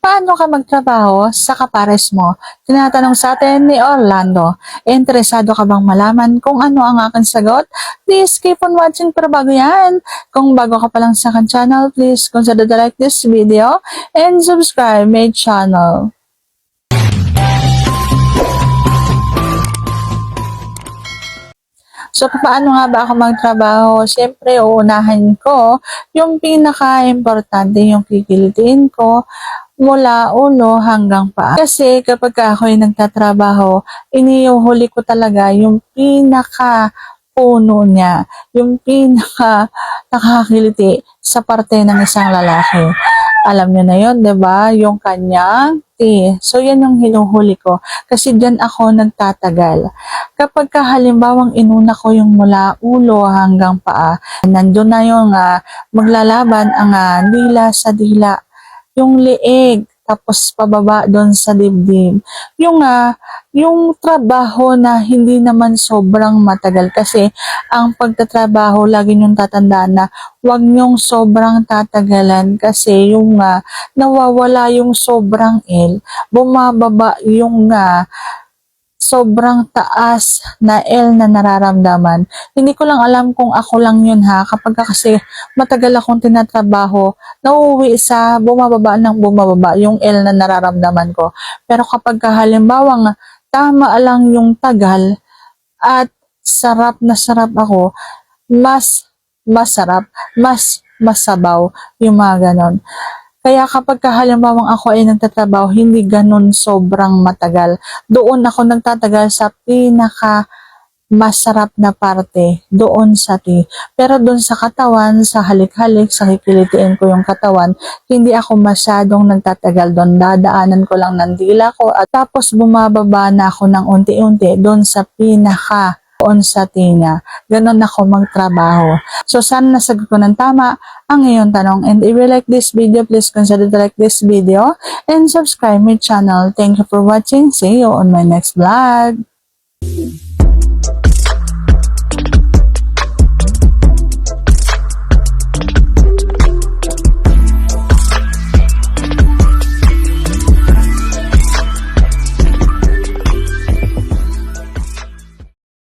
Paano ka magtrabaho sa kapares mo? Tinatanong sa atin ni Orlando. Interesado ka bang malaman kung ano ang aking sagot? Please keep on watching para bago yan. Kung bago ka pa lang sa akin channel, please consider to like this video and subscribe my channel. So, paano nga ba ako magtrabaho? Siyempre, uunahin ko yung pinaka-importante, yung kikilitin ko mula ulo hanggang paa. Kasi kapag ako ay nagtatrabaho, iniuhuli ko talaga yung pinaka puno niya, yung pinaka nakakakiliti sa parte ng isang lalaki. Alam niyo na yon, 'di ba? Yung kanyang T. So, yan yung hinuhuli ko. Kasi diyan ako nagtatagal. Kapag ka halimbawang inuna ko yung mula ulo hanggang paa, nandun na yung ah, maglalaban ang ah, dila sa dila, yung leeg, tapos pababa doon sa dibdib. Yung ah, yung trabaho na hindi naman sobrang matagal. Kasi ang pagtatrabaho lagi niyong tatandaan na huwag niyong sobrang tatagalan. Kasi yung ah, nawawala yung sobrang L, bumababa yung ah, sobrang taas na L na nararamdaman. Hindi ko lang alam kung ako lang yun ha. Kapag ka kasi matagal akong tinatrabaho, nauwi sa bumababa ng bumababa yung L na nararamdaman ko. Pero kapag ka halimbawang tama lang yung tagal at sarap na sarap ako, mas masarap, mas masabaw yung mga ganon. Kaya kapag ka halimbawang ako ay nagtatrabaho, hindi ganun sobrang matagal. Doon ako nagtatagal sa pinaka masarap na parte doon sa ti. Pero doon sa katawan, sa halik-halik, sa kikilitiin ko yung katawan, hindi ako masyadong nagtatagal doon. Dadaanan ko lang ng dila ko at tapos bumababa na ako ng unti-unti doon sa pinaka doon sa tinga. Ganon ako magtrabaho. So, sana nasagot ko ng tama ang iyong tanong. And if you like this video, please consider to like this video and subscribe my channel. Thank you for watching. See you on my next vlog.